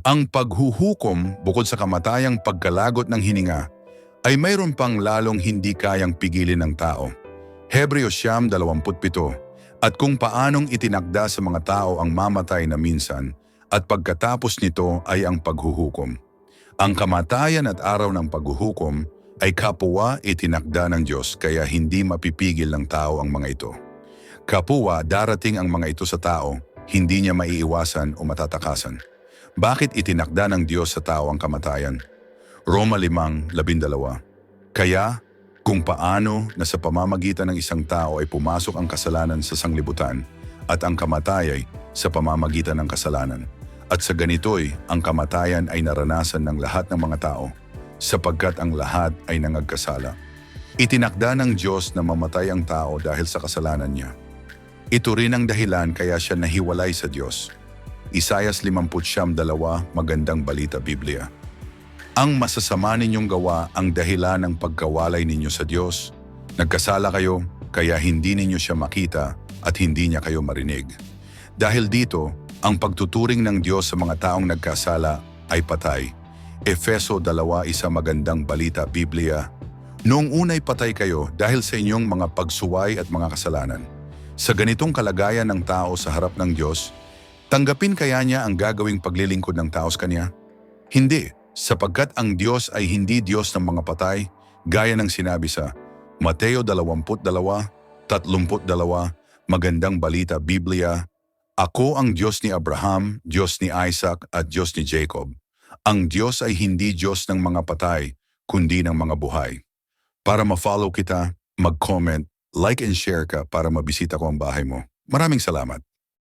Ang paghuhukom bukod sa kamatayang pagkalagot ng hininga ay mayroon pang lalong hindi kayang pigilin ng tao. Hebreo siyam 27 At kung paanong itinakda sa mga tao ang mamatay na minsan at pagkatapos nito ay ang paghuhukom. Ang kamatayan at araw ng paghuhukom ay kapwa itinakda ng Diyos kaya hindi mapipigil ng tao ang mga ito. Kapwa darating ang mga ito sa tao, hindi niya maiiwasan o matatakasan. Bakit itinakda ng Diyos sa tao ang kamatayan? Roma 5:12. Kaya, kung paano na sa pamamagitan ng isang tao ay pumasok ang kasalanan sa sanglibutan at ang kamatay ay sa pamamagitan ng kasalanan. At sa ganito'y ang kamatayan ay naranasan ng lahat ng mga tao sapagkat ang lahat ay nangagkasala. Itinakda ng Diyos na mamatay ang tao dahil sa kasalanan niya. Ito rin ang dahilan kaya siya nahiwalay sa Diyos. Isayas 50 dalawa, magandang balita Biblia. Ang masasama ninyong gawa ang dahilan ng pagkawalay ninyo sa Diyos. Nagkasala kayo, kaya hindi ninyo siya makita at hindi niya kayo marinig. Dahil dito, ang pagtuturing ng Diyos sa mga taong nagkasala ay patay. Efeso 2, isa magandang balita Biblia. Noong unay patay kayo dahil sa inyong mga pagsuway at mga kasalanan. Sa ganitong kalagayan ng tao sa harap ng Diyos, tanggapin kaya niya ang gagawing paglilingkod ng tao sa Kanya? Hindi, sapagkat ang Diyos ay hindi Diyos ng mga patay, gaya ng sinabi sa Mateo 22, 32, Magandang Balita Biblia, Ako ang Diyos ni Abraham, Diyos ni Isaac at Diyos ni Jacob. Ang Diyos ay hindi Diyos ng mga patay, kundi ng mga buhay. Para ma-follow kita, mag-comment, like and share ka para mabisita ko ang bahay mo. Maraming salamat.